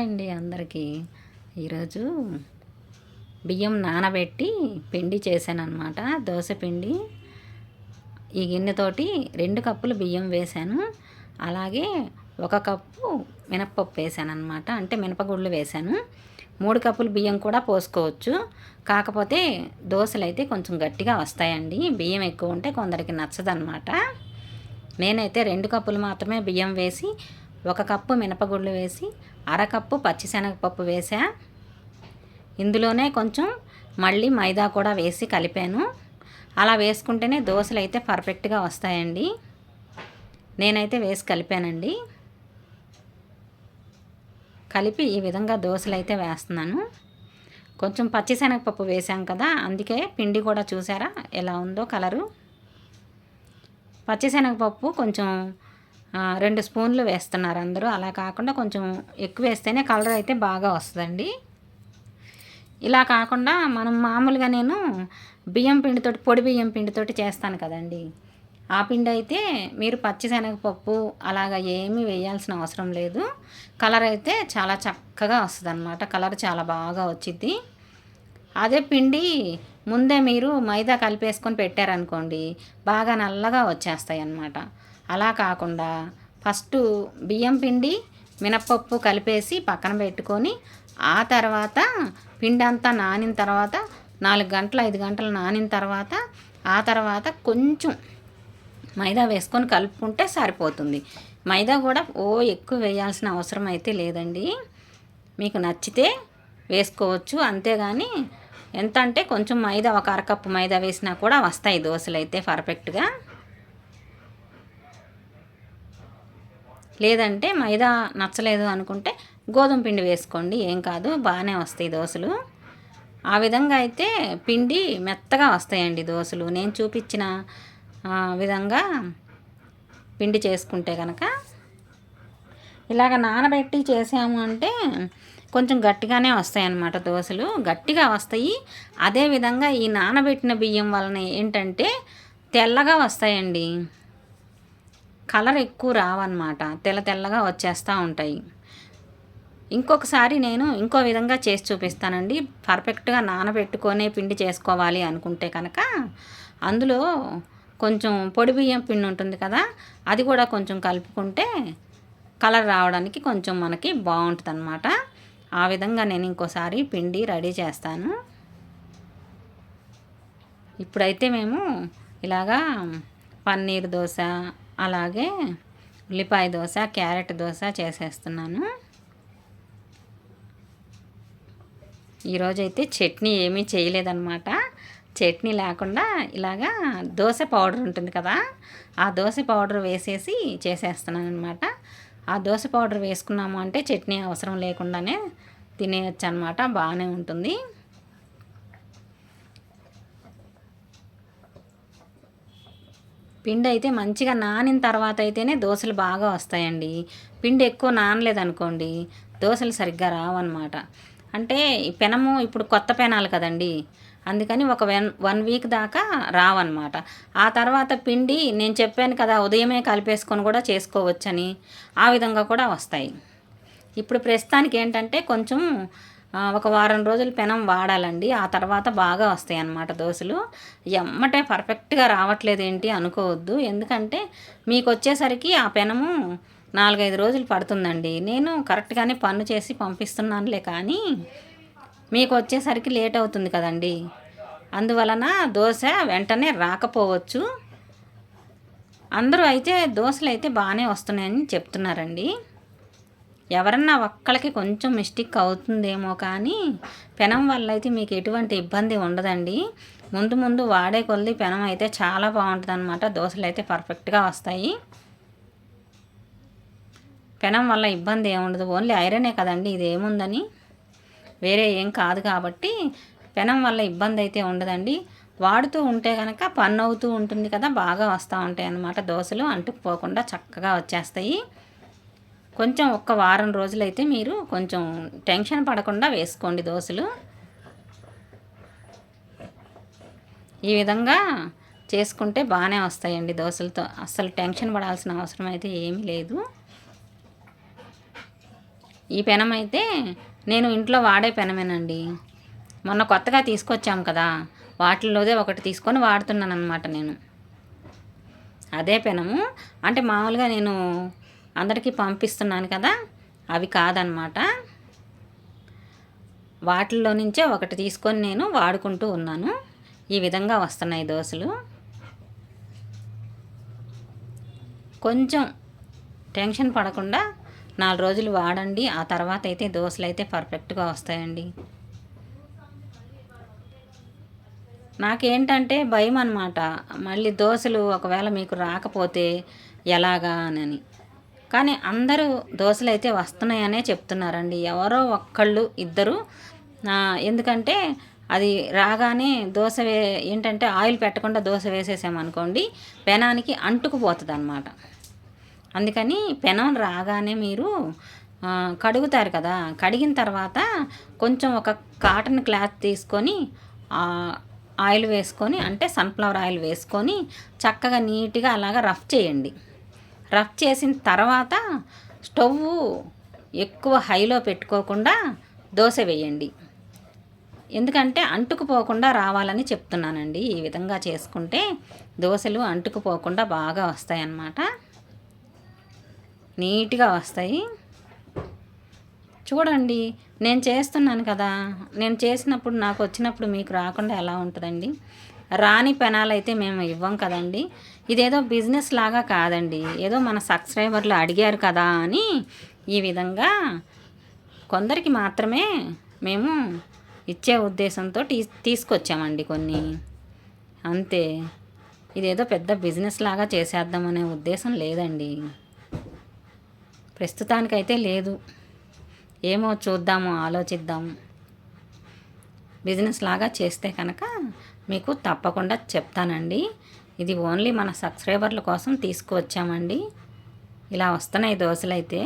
Hi అండి అందరికీ. ఈరోజు బియ్యం నానబెట్టి పిండి చేశాను అనమాట దోశ పిండి ఈ గిన్నెతోటి రెండు కప్పులు బియ్యం వేశాను. అలాగే ఒక కప్పు మినప్పప్పు వేసాను అనమాట అంటే మినపగుళ్ళు వేశాను. మూడు కప్పులు బియ్యం కూడా పోసుకోవచ్చు. కాకపోతే దోశలు అయితే కొంచెం గట్టిగా వస్తాయండి. బియ్యం ఎక్కువ ఉంటే కొందరికి నచ్చదనమాట నేనైతే రెండు కప్పులు మాత్రమే బియ్యం వేసి ఒక కప్పు మినపగుళ్ళు వేసి అరకప్పు పచ్చిశనగపప్పు వేసా ఇందులోనే కొంచెం మళ్ళీ మైదా కూడా వేసి కలిపాను. అలా వేసుకుంటేనే దోశలు అయితే పర్ఫెక్ట్గా వస్తాయండి. నేనైతే వేసి కలిపానండి. కలిపి ఈ విధంగా దోశలు అయితే వేస్తున్నాను. కొంచెం పచ్చిశనగపప్పు వేసాం కదా అందుకే పిండి కూడా చూసారా ఎలా ఉందో కలరు. పచ్చిశనగపప్పు కొంచెం రెండు స్పూన్లు వేస్తున్నారు అందరూ. అలా కాకుండా కొంచెం ఎక్కువ వేస్తేనే కలర్ అయితే బాగా వస్తుందండి. ఇలా కాకుండా మనం మామూలుగా నేను బియ్యం పిండితోటి పొడి బియ్యం పిండితోటి చేస్తాను కదండి. ఆ పిండి అయితే మీరు పచ్చిశనగపప్పు అలాగా ఏమీ వేయాల్సిన అవసరం లేదు. కలర్ అయితే చాలా చక్కగా వస్తుంది అనమాట కలర్ చాలా బాగా వచ్చింది అదే పిండి ముందే మీరు మైదా కలిపేసుకొని పెట్టారనుకోండి బాగా నల్లగా వచ్చేస్తాయి అన్నమాట అలా కాకుండా ఫస్ట్ బియ్యం పిండి మినప్పప్పు కలిపేసి పక్కన పెట్టుకొని ఆ తర్వాత పిండి అంతా నానిన తర్వాత నాలుగు గంటలు ఐదు గంటలు నానిన తర్వాత ఆ తర్వాత కొంచెం మైదా వేసుకొని కలుపుకుంటే సరిపోతుంది. మైదా కూడా ఓ ఎక్కువ వేయాల్సిన అవసరం అయితే లేదండి. మీకు నచ్చితే వేసుకోవచ్చు. అంతేగాని ఎంత అంటే కొంచెం మైదా ఒక అరకప్పు మైదా వేసినా కూడా వస్తాయి దోశలు అయితే పర్ఫెక్ట్గా. లేదంటే మైదా నచ్చలేదు అనుకుంటే గోధుమ పిండి వేసుకోండి. ఏం కాదు బాగానే వస్తాయి దోశలు. ఆ విధంగా అయితే పిండి మెత్తగా వస్తాయండి దోశలు. నేను చూపించిన విధంగా పిండి చేసుకుంటే కనుక ఇలాగ నానబెట్టి చేసాము అంటే కొంచెం గట్టిగానే వస్తాయి అన్నమాట దోశలు. గట్టిగా వస్తాయి. అదేవిధంగా ఈ నానబెట్టిన బియ్యం వలన ఏంటంటే తెల్లగా వస్తాయండి. కలర్ ఎక్కువ రావన్నమాట. తెల్ల తెల్లగా వచ్చేస్తూ ఉంటాయి. ఇంకొకసారి నేను ఇంకో విధంగా చేసి చూపిస్తానండి. పర్ఫెక్ట్గా నానబెట్టుకొనే పిండి చేసుకోవాలి అనుకుంటే కనుక అందులో కొంచెం పొడి బియ్యం పిండి ఉంటుంది కదా అది కూడా కొంచెం కలుపుకుంటే కలర్ రావడానికి కొంచెం మనకి బాగుంటుంది అనమాట ఆ విధంగా నేను ఇంకోసారి పిండి రెడీ చేస్తాను. ఇప్పుడైతే మేము ఇలాగా పన్నీర్ దోశ అలాగే ఉల్లిపాయ దోశ క్యారెట్ దోశ చేసేస్తున్నాను. ఈరోజైతే చట్నీ ఏమీ చేయలేదన్నమాట. చట్నీ లేకుండా ఇలాగా దోశ పౌడర్ ఉంటుంది కదా ఆ దోశ పౌడర్ వేసేసి చేసేస్తున్నాను అనమాట ఆ దోశ పౌడర్ వేసుకున్నాము అంటే చట్నీ అవసరం లేకుండానే తినేయచ్చు అనమాట బాగానే ఉంటుంది. పిండి అయితే మంచిగా నానిన తర్వాత అయితేనే దోశలు బాగా వస్తాయండి. పిండి ఎక్కువ నానలేదనుకోండి దోశలు సరిగ్గా రావన్నమాట. అంటే పెనము ఇప్పుడు కొత్త పెనాలు కదండి అందుకని ఒక వన్ వన్ వీక్ దాకా రావన్నమాట. ఆ తర్వాత పిండి నేను చెప్పాను కదా ఉదయమే కలిపేసుకొని కూడా చేసుకోవచ్చని ఆ విధంగా కూడా వస్తాయి. ఇప్పుడు ప్రస్తుతానికి ఏంటంటే కొంచెం ఒక వారం రోజులు పెనం వాడాలండి. ఆ తర్వాత బాగా వస్తాయి అన్నమాట దోశలు. ఎమ్మటే పర్ఫెక్ట్గా రావట్లేదు ఏంటి అనుకోవద్దు. ఎందుకంటే మీకు వచ్చేసరికి ఆ పెనము నాలుగైదు రోజులు పడుతుందండి. నేను కరెక్ట్గానే పన్ను చేసి పంపిస్తున్నానులే కానీ మీకు వచ్చేసరికి లేట్ అవుతుంది కదండి. అందువలన దోశ వెంటనే రాకపోవచ్చు. అందరూ అయితే దోశలు అయితే బాగానే వస్తున్నాయని చెప్తున్నారండి. ఎవరన్నా ఒక్కళ్ళకి కొంచెం మిస్టేక్ అవుతుందేమో కానీ పెనం వల్ల అయితే మీకు ఎటువంటి ఇబ్బంది ఉండదండి. ముందు ముందు వాడే కొద్ది పెనం అయితే చాలా బాగుంటుంది అనమాట దోశలు అయితే పర్ఫెక్ట్గా వస్తాయి. పెనం వల్ల ఇబ్బంది ఏముండదు ఓన్లీ ఐరనే కదండి ఇది ఏముందని? వేరే ఏం కాదు కాబట్టి పెనం వల్ల ఇబ్బంది అయితే ఉండదండి. వాడుతూ ఉంటే కనుక పన్ను అవుతూ ఉంటుంది కదా బాగా వస్తూ ఉంటాయి అన్నమాట దోశలు. అంటుకుపోకుండా చక్కగా వచ్చేస్తాయి. కొంచెం ఒక్క వారం రోజులైతే మీరు కొంచెం టెన్షన్ పడకుండా వేసుకోండి దోశలు. ఈ విధంగా చేసుకుంటే బాగానే వస్తాయండి దోశలతో. అస్సలు టెన్షన్ పడాల్సిన అవసరం అయితే ఏమీ లేదు. ఈ పెనం అయితే నేను ఇంట్లో వాడే పెనమేనండి. మొన్న కొత్తగా తీసుకొచ్చాం కదా వాటిల్లోదే ఒకటి తీసుకొని వాడుతున్నాను అనమాట నేను. అదే పెనము. అంటే మామూలుగా నేను అందరికీ పంపిస్తున్నాను కదా? అవి కాదనమాట వాటిల్లో నుంచే ఒకటి తీసుకొని నేను వాడుకుంటూ ఉన్నాను. ఈ విధంగా వస్తున్నాయి దోశలు. కొంచెం టెన్షన్ పడకుండా నాలుగు రోజులు వాడండి. ఆ తర్వాత అయితే దోశలు అయితే పర్ఫెక్ట్గా వస్తాయండి. నాకేంటంటే భయం అనమాట మళ్ళీ దోశలు ఒకవేళ మీకు రాకపోతే ఎలాగా అని. కానీ అందరూ దోశలు అయితే వస్తున్నాయనే చెప్తున్నారండి. ఎవరో ఒక్కళ్ళు ఇద్దరు. ఎందుకంటే అది రాగానే దోశ వే ఏంటంటే ఆయిల్ పెట్టకుండా దోశ వేసేసామనుకోండి పెనానికి అంటుకుపోతుంది అనమాట అందుకని పెనం రాగానే మీరు కడుగుతారు కదా కడిగిన తర్వాత కొంచెం ఒక కాటన్ క్లాత్ తీసుకొని ఆయిల్ వేసుకొని అంటే సన్ఫ్లవర్ ఆయిల్ వేసుకొని చక్కగా నీట్గా అలాగా రఫ్ చేయండి. రఫ్ చేసిన తర్వాత స్టవ్ ఎక్కువ హైలో పెట్టుకోకుండా దోశ వేయండి. ఎందుకంటే అంటుకుపోకుండా రావాలని చెప్తున్నానండి. ఈ విధంగా చేసుకుంటే దోశలు అంటుకుపోకుండా బాగా వస్తాయి అన్నమాట నీట్గా వస్తాయి. చూడండి నేను చేస్తున్నాను కదా. నేను చేసినప్పుడు నాకు వచ్చినప్పుడు మీకు రాకుండా ఎలా ఉంటుందండి? రాని పెనాలు అయితే మేము ఇవ్వం కదండి. ఇదేదో బిజినెస్ లాగా కాదండి. ఏదో మన సబ్స్క్రైబర్లు అడిగారు కదా అని ఈ విధంగా కొందరికి మాత్రమే మేము ఇచ్చే ఉద్దేశంతో తీ తీసుకొచ్చామండి కొన్ని. అంతే. ఇదేదో పెద్ద బిజినెస్ లాగా చేసేద్దామనే ఉద్దేశం లేదండి. ప్రస్తుతానికైతే లేదు. ఏమో చూద్దాము ఆలోచిద్దాము బిజినెస్ లాగా చేస్తే కనుక మీకు తప్పకుండా చెప్తానండి. ఇది ఓన్లీ మన సబ్స్క్రైబర్ల కోసం తీసుకువచ్చామండి. ఇలా వస్తున్నాయి దోశలు అయితే